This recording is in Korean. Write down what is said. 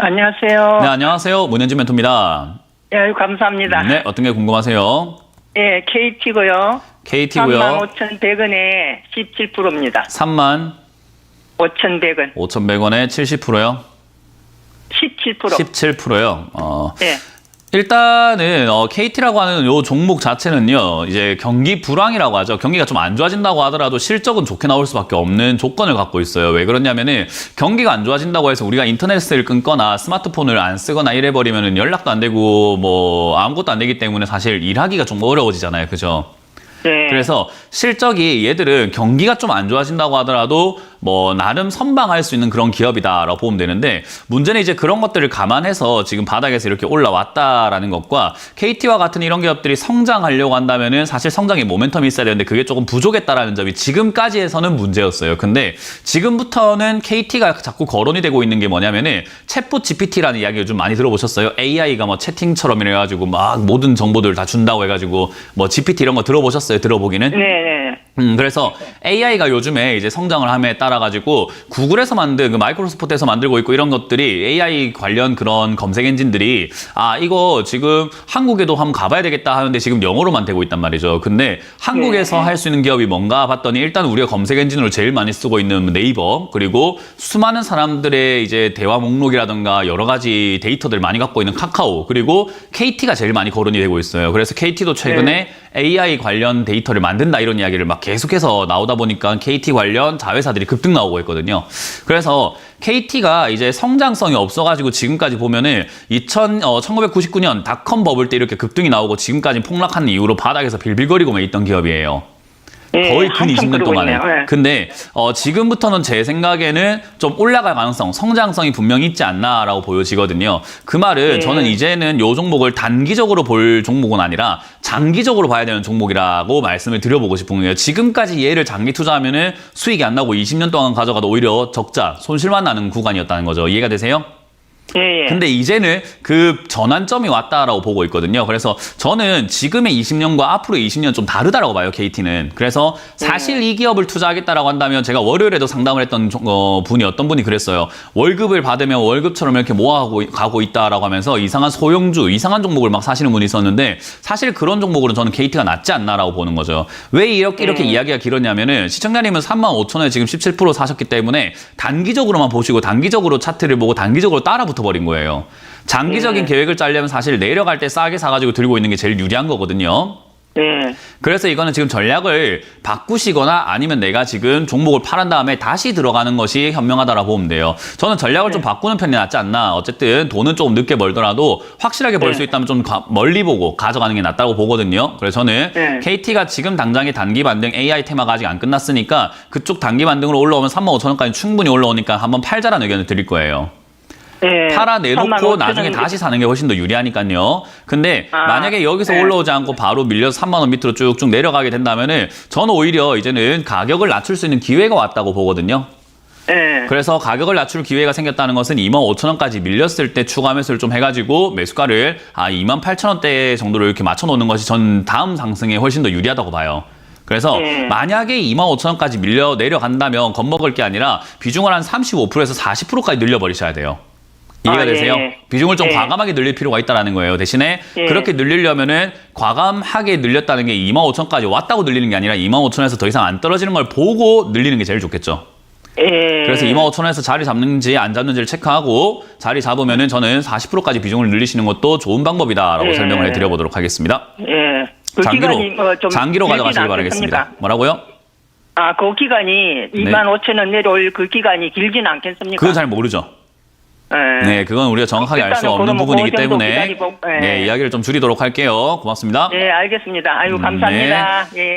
안녕하세요. 네, 안녕하세요. 문현진 멘토입니다. 예, 감사합니다. 네, 어떤 게 궁금하세요? 예, KT고요. KT고요. 35,100원에 17%입니다. 3만 5,100원. 5,100원에 70%요? 17%. 17%요. 어, 예. 일단은 어, KT라고 하는 요 종목 자체는요, 이제 경기 불황이라고 하죠. 경기가 좀 안 좋아진다고 하더라도 실적은 좋게 나올 수밖에 없는 조건을 갖고 있어요. 왜 그러냐면은 경기가 안 좋아진다고 해서 우리가 인터넷을 끊거나 스마트폰을 안 쓰거나 이래 버리면은 연락도 안 되고 뭐 아무것도 안 되기 때문에 사실 일하기가 좀 어려워지잖아요. 그죠? 예. 그래서 실적이 얘들은 경기가 좀 안 좋아진다고 하더라도 뭐 나름 선방할 수 있는 그런 기업이다라고 보면 되는데 문제는 이제 그런 것들을 감안해서 지금 바닥에서 이렇게 올라왔다라는 것과 KT와 같은 이런 기업들이 성장하려고 한다면은 사실 성장의 모멘텀이 있어야 되는데 그게 조금 부족했다라는 점이 지금까지에서는 문제였어요. 근데 지금부터는 KT가 자꾸 거론이 되고 있는 게 뭐냐면은 챗봇 GPT라는 이야기 요즘 많이 들어보셨어요? AI가 뭐 채팅처럼 이래가지고 막 모든 정보들 다 준다고 해가지고 뭐 GPT 이런 거 들어보셨어요? 들어보기는? 네, 네. 음, 그래서 AI가 요즘에 이제 성장을 함에 따라 가지고 구글에서 만든 그 마이크로소프트에서 만들고 있고 이런 것들이 AI 관련 그런 검색 엔진들이 아 이거 지금 한국에도 한번 가봐야 되겠다 하는데 지금 영어로만 되고 있단 말이죠. 근데 한국에서 네. 할수 있는 기업이 뭔가 봤더니 일단 우리가 검색 엔진으로 제일 많이 쓰고 있는 네이버 그리고 수많은 사람들의 이제 대화 목록이라든가 여러 가지 데이터들 많이 갖고 있는 카카오 그리고 KT가 제일 많이 거론이 되고 있어요. 그래서 KT도 최근에 AI 관련 데이터를 만든다 이런 이야기를 막 계속해서 나오다 보니까 KT 관련 자회사들이 급등 나오고 있거든요. 그래서 KT가 이제 성장성이 없어가지고 지금까지 보면은 2000, 어, 1999년 닷컴 버블 때 이렇게 급등이 나오고 지금까지 폭락한 이후로 바닥에서 빌빌거리고만 있던 기업이에요. 예, 거의 근 한참 20년 그러고 동안에. 있네요. 예. 근데 어, 지금부터는 제 생각에는 좀 올라갈 가능성, 성장성이 분명히 있지 않나라고 보여지거든요. 그 말은 예. 저는 이제는 요 종목을 단기적으로 볼 종목은 아니라 장기적으로 봐야 되는 종목이라고 말씀을 드려보고 싶은 거예요. 지금까지 얘를 장기 투자하면은 수익이 안 나고 20년 동안 가져가도 오히려 적자, 손실만 나는 구간이었다는 거죠. 이해가 되세요? 예, 예. 근데 이제는 그 전환점이 왔다라고 보고 있거든요. 그래서 저는 지금의 20년과 앞으로의 20년 좀 다르다라고 봐요, KT는. 그래서 사실 이 기업을 투자하겠다라고 한다면 제가 월요일에도 상담을 했던 종- 어, 분이 어떤 분이 그랬어요. 월급을 받으면 월급처럼 이렇게 모아가고 가고 있다라고 하면서 이상한 소형주, 이상한 종목을 막 사시는 분이 있었는데 사실 그런 종목으로는 저는 KT가 낫지 않나라고 보는 거죠. 왜 이렇게 이렇게 이야기가 길었냐면은 시청자님은 3만 5천 원에 지금 17% 사셨기 때문에 단기적으로만 보시고 단기적으로 차트를 보고 단기적으로 따라 붙 어버린 거예요. 장기적인 계획을 짜려면 사실 내려갈 때 싸게 사가지고 들고 있는 게 제일 유리한 거거든요. 예. 그래서 이거는 지금 전략을 바꾸시거나 아니면 내가 지금 종목을 팔은 다음에 다시 들어가는 것이 현명하다라고 보면 돼요. 저는 전략을 좀 바꾸는 편이 낫지 않나. 어쨌든 돈은 조금 늦게 벌더라도 확실하게 벌수 네. 있다면 좀 가- 멀리 보고 가져가는 게 낫다고 보거든요. 그래서 저는 네. KT가 지금 당장의 단기 반등 AI 테마가 아직 안 끝났으니까 그쪽 단기 반등으로 올라오면 35,000원까지 충분히 올라오니까 한번 팔자라는 의견을 드릴 거예요. 예. 팔아 3만 내놓고 5천 나중에 원. 다시 사는 게 훨씬 더 유리하니까요. 근데 아, 만약에 여기서 네. 올라오지 않고 바로 밀려서 3만 원 밑으로 쭉쭉 내려가게 된다면은 저는 오히려 이제는 가격을 낮출 수 있는 기회가 왔다고 보거든요. 예. 그래서 가격을 낮출 기회가 생겼다는 것은 2만 5천 원까지 밀렸을 때 추가 매수를 좀 해가지고 매수가를 아 2만 8천 원대 정도로 이렇게 맞춰놓는 것이 전 다음 상승에 훨씬 더 유리하다고 봐요. 그래서 네. 만약에 2만 5천 원까지 밀려 내려간다면 겁먹을 게 아니라 비중을 한 35%에서 40%까지 늘려버리셔야 돼요. 이해가 아, 예, 되세요? 예. 비중을 좀 예. 과감하게 늘릴 필요가 있다라는 거예요. 대신에 예. 그렇게 늘리려면은 과감하게 늘렸다는 게 2만 5천까지 왔다고 늘리는 게 아니라 2만 5천에서 더 이상 안 떨어지는 걸 보고 늘리는 게 제일 좋겠죠. 예. 그래서 2만 5천 원에서 자리 잡는지 안 잡는지를 체크하고 자리 잡으면은 저는 40%까지 비중을 늘리시는 것도 좋은 방법이다라고 예. 설명을 해드려보도록 하겠습니다. 예. 그 장기로 기간이 뭐좀 장기로 가져가시길 바라겠습니다. 않겠습니까? 뭐라고요? 아, 그 기간이 2만 5천 원 내려올 그 기간이 길진 않겠습니까? 네. 그건 잘 모르죠. 예. 네, 그건 우리가 정확하게 알 수 일단은 없는 부분이기 그 때문에 기다리고, 예. 네, 이야기를 좀 줄이도록 할게요. 고맙습니다. 예, 알겠습니다. 아유, 음, 감사합니다. 예.